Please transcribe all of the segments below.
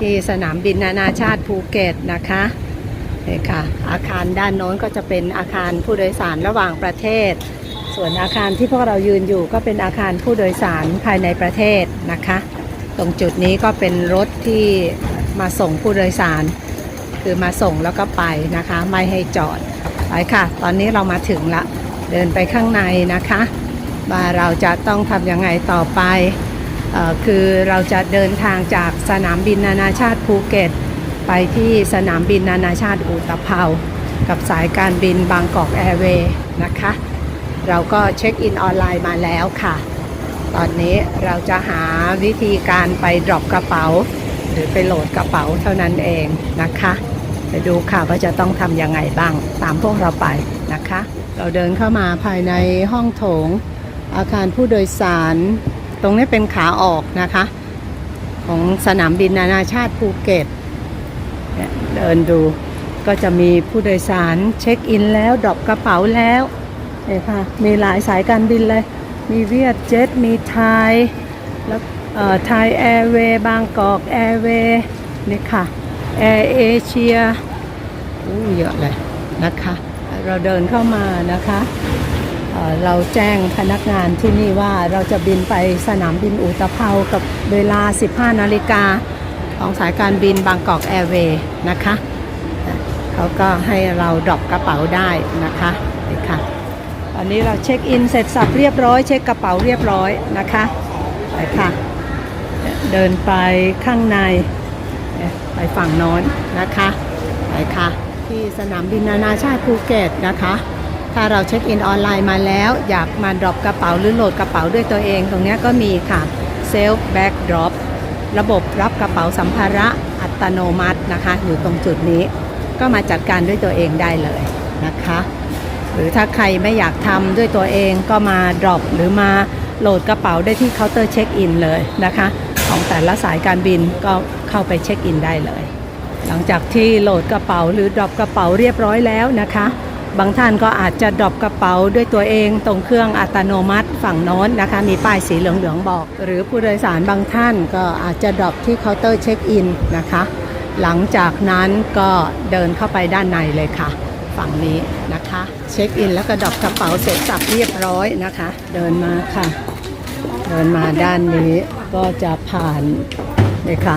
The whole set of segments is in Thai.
ที่สนามบินนานาชาติภูเก็ตนะคะนี่ค่ะ อาคารด้านโน้นก็จะเป็นอาคารผู้โดยสารระหว่างประเทศ ส่วนอาคารที่พวกเรายืนอยู่ก็เป็นอาคารผู้โดยสารภายในประเทศนะคะ ตรงจุดนี้ก็เป็นรถที่มาส่งผู้โดยสาร คือมาส่งแล้วก็ไปนะคะ ไม่ให้จอดไปค่ะ ตอนนี้เรามาถึงละ เดินไปข้างในนะคะว่าเราจะต้องทำยังไงต่อไป คือเราจะเดินทางจากสนามบินนานาชาติภูเก็ต ไปที่สนามบินนานาชาติอุตภเปากับสายการบินบางกอกแอร์เวย์นะคะ เราก็เช็คอินออนไลน์มาแล้วค่ะ ตอนนี้เราจะหาวิธีการไปดรอปกระเป๋า หรือไปโหลดกระเป๋าเท่านั้นเองนะคะไปดูค่ะว่าจะต้องทำยังไงบ้างตามพวกเราไปนะคะ เราเดินเข้ามาภายในห้องโถง อาคารผู้โดยสาร ตรงนี้เป็นขาออกนะคะ ของสนามบินนานาชาติภูเก็ตเดินดูก็จะมีผู้โดยสารเช็คอินแล้วดรอปกระเป๋าแล้วเนี่ยค่ะมีหลายสายการบินเลย มีเวียดเจ็ตมีไทยแล้วไทยแอร์เวย์บางกอกแอร์เวย์นี่ค่ะแอร์เอเชียอู้เยอะเลยนะคะ เราเดินเข้ามานะคะ เราแจ้งพนักงานที่นี่ว่าเราจะบินไปสนามบินอุตภเปากับเวลา 15 นาฬิกาของสายการบินบางกอกแอร์เวย์นะคะเขาก็ให้เราดรอปกระเป๋าได้นะคะนี่ค่ะตอนนี้เราเช็คอินเสร็จสับเรียบร้อย เช็คกระเป๋าเรียบร้อยนะคะไปค่ะ เดินไปข้างในไปฝั่งน้นนะคะไปค่ะ ที่สนามบินนานาชาติภูเก็ตนะคะ ถ้าเราเช็คอินออนไลน์มาแล้ว อยากมาดรอปกระเป๋าหรือโหลดกระเป๋าด้วยตัวเอง ตรงนี้ก็มีค่ะเซลฟ์แบ็กดรอประบบรับกระเป๋าสัมภาระอัตโนมัตินะคะ อยู่ตรงจุดนี้ก็มาจัดการด้วยตัวเองได้เลยนะคะ หรือถ้าใครไม่อยากทำด้วยตัวเองก็มาดรอปหรือมาโหลดกระเป๋าได้ที่เคาน์เตอร์เช็คอินเลยนะคะ ของแต่ละสายการบินก็เข้าไปเช็คอินได้เลย หลังจากที่โหลดกระเป๋าหรือดรอปกระเป๋าเรียบร้อยแล้วนะคะ บางท่านก็อาจจะดรอปกระเป๋าด้วยตัวเอง ตรงเครื่องอัตโนมัติฝั่งโน้นนะคะ มีป้ายสีเหลืองๆบอก หรือผู้โดยสารบางท่านก็อาจจะดรอปที่เคาน์เตอร์เช็คอินนะคะ หลังจากนั้นก็เดินเข้าไปด้านในเลยค่ะ ฝั่งนี้นะคะ เช็คอินแล้วก็ดรอปกระเป๋าเสร็จสับเรียบร้อยนะคะ เดินมาค่ะ เดินมาด้านนี้ก็จะผ่านเลยค่ะ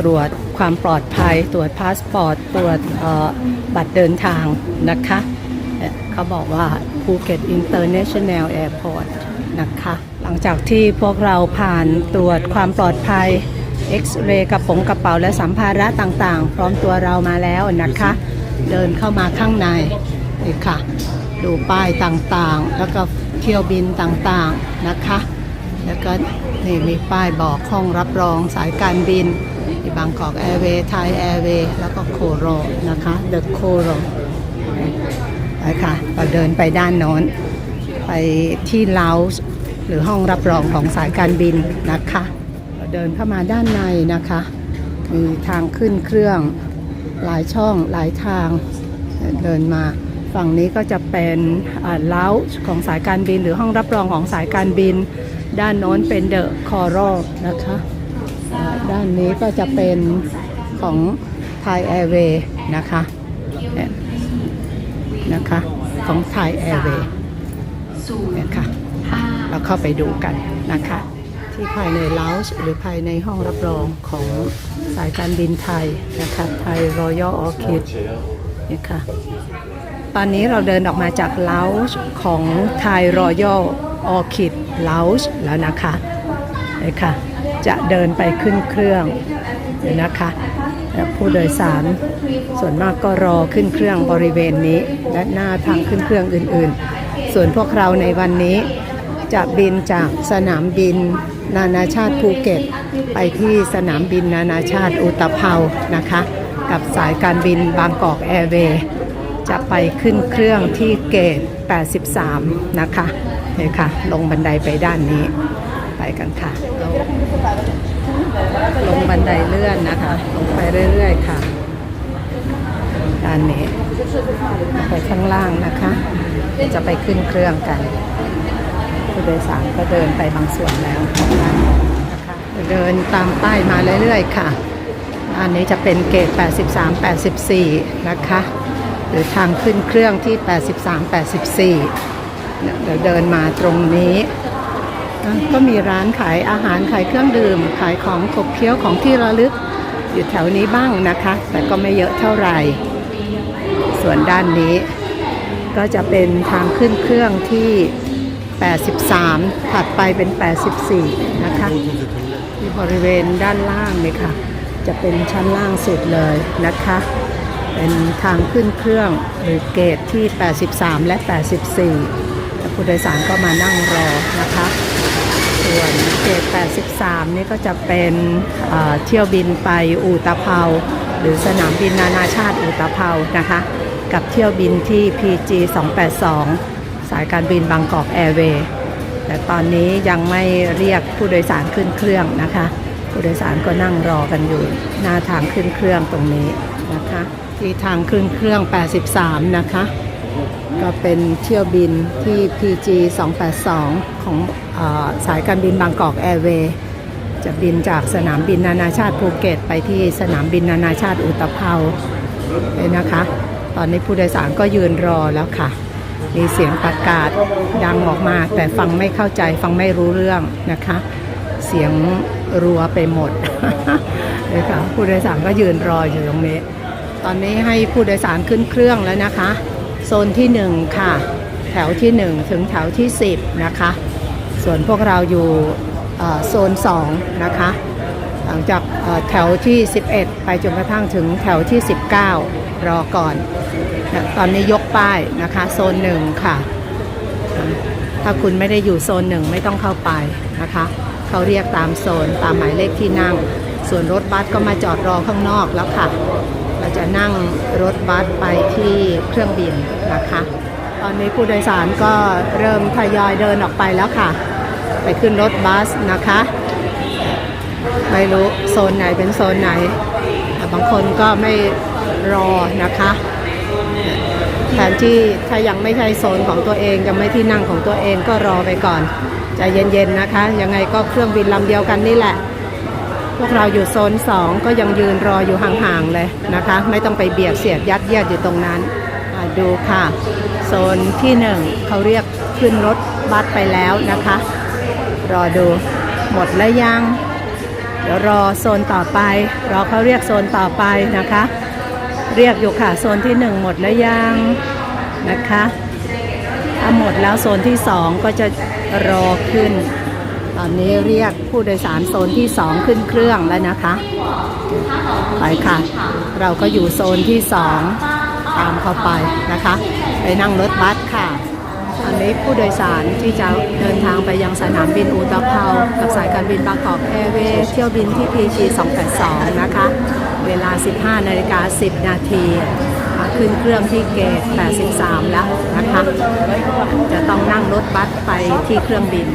ตรวจความปลอดภัย ตรวจพาสปอร์ต ตรวจบัตรเดินทางนะคะ เขาบอกว่าภูเก็ตอินเตอร์เนชั่นแนลแอร์พอร์ตนะคะ หลังจากที่พวกเราผ่านตรวจความปลอดภัยเอ็กซเรย์กระป๋องกระเป๋าและสัมภาระต่างๆ พร้อมตัวเรามาแล้วนะคะ เดินเข้ามาข้างในนี่ค่ะ ดูป้ายต่างๆ แล้วก็เที่ยวบินต่างๆนะคะ แล้วก็นี่มีป้ายบอกห้องรับรองสายการบินบางกอกแอร์เวย์ไทยแอร์เวย์แล้วก็โคโรนะคะเดอะโคโร ไปค่ะเราเดินไปด้านโน้น ไปที่เลาส์หรือห้องรับรองของสายการบินนะคะเราเดินเข้ามาด้านในนะคะ มีทางขึ้นเครื่องหลายช่องหลายทางเดินมาฝั่งนี้ก็จะเป็นเล้าของสายการบิน หรือห้องรับรองของสายการบิน ด้านโน้นเป็นเดอะคอร l นะคะด้านนี้ก็จะเป็นของไทยแอร์เวย์นะคะ นะคะของไทยแอร์เวย์นี่ยค่ะเราเข้าไปดูกันนะคะ ที่ภายในลาวหรือภายในห้องรับรองของสายการบินไทยนะคะไทยรอยัลออคิดนี่ค่ะตอนนี้เราเดินออกมาจากลาวของไทยรอยัลออคิดลาวแล้วนะคะเลยค่ะจะเดินไปขึ้นเครื่องนะคะ ผู้โดยสาร ส่วนมากก็รอขึ้นเครื่องบริเวณนี้ และหน้าทางขึ้นเครื่องอื่นๆ ส่วนพวกเราในวันนี้จะบินจากสนามบินนานาชาติภูเก็ต ไปที่สนามบินนานาชาติอุตภเปานะคะ กับสายการบินบางกอกแอร์เวย์จะไปขึ้นเครื่องที่เกต 83 นะคะนี่ค่ะ ลงบันไดไปด้านนี้ ไปกันค่ะ ลงบันไดเลื่อนนะคะ ลงไปเรื่อยๆค่ะด้านนี้ไปข้างล่างนะคะ จะไปขึ้นเครื่องกันผู้โดยสารก็เดินไปบางส่วนแล้วนะคะเดินตามป้ายมาเรื่อยๆค่ะ อันนี้จะเป็นเกต 83 84 นะคะ หรือทางขึ้นเครื่องที่ 83 84 เดี๋ยวเดินมาตรงนี้ ก็มีร้านขายอาหารขายเครื่องดื่ม ขายของขบเคี้ยวของที่ระลึกอยู่แถวนี้บ้างนะคะ แต่ก็ไม่เยอะเท่าไหร่ ส่วนด้านนี้ก็จะเป็นทางขึ้นเครื่องที่ 83 ถัดไปเป็น 84 นะคะที่บริเวณด้านล่างนี่ค่ะ จะเป็นชั้นล่างสุดเลยนะคะ เป็นทางขึ้นเครื่องหรือเกตที่ 83 และ 84ผู้โดยสารก็มานั่งรอนะคะ ส่วนเกต83 นี่ก็จะเป็นเอ่อเที่ยวบินไปอูตะเภาหรือสนามบินนานาชาติอูตะเภานะคะ กับเที่ยวบินที่ PG 282 สายการบินบางกอกแอร์เวย์แต่ตอนนี้ยังไม่เรียกผู้โดยสารขึ้นเครื่องนะคะ ผู้โดยสารก็นั่งรอกันอยู่ หน้าทางขึ้นเครื่องตรงนี้นะคะ ที่ทางขึ้นเครื่อง 83 นะคะ ก็เป็นเที่ยวบินที่ PG 282 ของอสายการบินบางกอกแอร์เวย์จะบินจากสนามบินนานาชาติภูเก็ต ไปที่สนามบินนานาชาติอุตภเปาเลยนะคะ ตอนนี้ผู้โดยสารก็ยืนรอแล้วค่ะ มีเสียงประกาศดังออกมา แต่ฟังไม่เข้าใจฟังไม่รู้เรื่องนะคะ เสียงรัวไปหมดเลยค่ะผู้โดยสารก็ยืนรออยู่ตรงนี้ ตอนนี้ให้ผู้โดยสารขึ้นเครื่องแล้วนะคะ ซนที่ 1 ค่ะ แถวที่ 1 ถึงแถวที่ 10 นะคะ ส่วนพวกเราอยู่โซน 2 นะคะ หลังจากแถวที่ 11 ไปจนกระทั่งถึงแถวที่ 19 รอก่อนนะตอนนี้ยกป้ายนะคะ โซน 1 ค่ะ ถ้าคุณไม่ได้อยู่โซนหนึ่งไม่ต้องเข้าไปนะคะ เขาเรียกตามโซนตามหมายเลขที่นั่ง ส่วนรถบัสก็มาจอดรอข้างนอกแล้วค่ะ จะนั่งรถบัสไปที่เครื่องบินนะคะ ตอนนี้ผู้โดยสารก็เริ่มทยอยเดินออกไปแล้วค่ะ ไปขึ้นรถบัสนะคะ ไม่รู้โซนไหนเป็นโซนไหน บางคนก็ไม่รอนะคะแทนที่ถ้ายังไม่ใช่โซนของตัวเองยังไม่ที่นั่งของตัวเองก็รอไปก่อนใจเย็นๆนะคะ ยังไงก็เครื่องบินลำเดียวกันนี่แหละ วกเราอยู่โซน2ก็ยังยืนรออยู่ห่างๆเลยนะคะ ไม่ต้องไปเบียดเสียดยัดเยียดอยู่ตรงนั้นดูค่ะ โซนที่1เขาเรียกขึ้นรถบัสไปแล้วนะคะ รอดูหมดแล้วยัง เดี๋ยวรอโซนต่อไป รอเขาเรียกโซนต่อไปนะคะ เรียกอยู่ค่ะโซนที่1หมดแล้วยังนะคะถ้าหมดแล้วโซนที่2ก็จะรอขึ้น ตอนนี้เรียกผู้โดยสารโซนที่ 2 ขึ้นเครื่องแล้วนะคะไปค่ะ เราก็อยู่โซนที่ 2 ตามเข้าไปนะคะ ไปนั่งรถบัสค่ะอันนี้ผู้โดยสารที่จะเดินทางไปยังสนามบินอูตเภากับสายการบินบางกอกแอร์เวย์เที่ยวบินที่ PG 282 นะคะ เวลา 15นาฬิกา10 นาทีขึ้นเครื่องที่เกต 83 แล้วนะคะ จะต้องนั่งรถบัสไปที่เครื่องบิน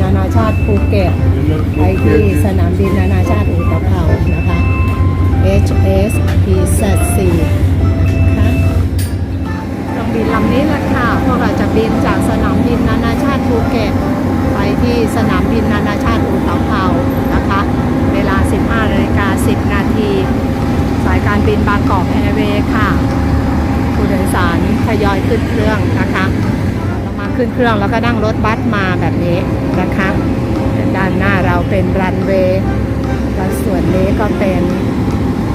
นามบินนานาชาติภูเก็ตไปที่สนามบินนานาชาติอุตภเปานะคะ HS PZ4 นะคะเครื่องบินลำนี้แหละค่ะ พวกเราจะบินจากสนามบินนานาชาติภูเก็ตไปที่สนามบินนานาชาติอุตภเปานะคะ เวลา 15นาฬิกา10 นาที สายการบินบางกอกแอร์เวย์ค่ะ ผู้โดยสารทยอยขึ้นเครื่องนะคะ เรามาขึ้นเครื่องแล้วก็นั่งรถบัสมาแบบนี้ นะคะ ด้านหน้าเราเป็นรันเวย์และส่วนนี้ก็เป็น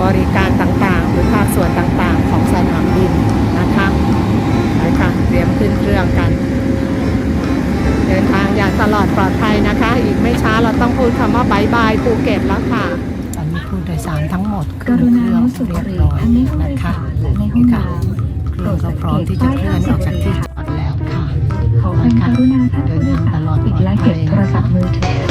บริการต่างๆ หรือภาคส่วนต่างๆ ของสนามบินนะคะไปค่ะเตรียมขึ้นเครื่องกัน เดินทางอย่างตลอดปลอดภัยนะคะ อีกไม่ช้าเราต้องพูดคำว่าบายบายภูเก็ตแล้วค่ะตอนนี้ผู้โดยสารทั้งหมดขึ้นเครื่องเรียบร้อยนะคะในี่ค่ะเครื่องก็พร้อมที่จะเคลื่อนออกจากที่จอดแล้วค่ะขอบคุณค่ะเดินทางตลอ เสียงโทรศัพท์มือถือ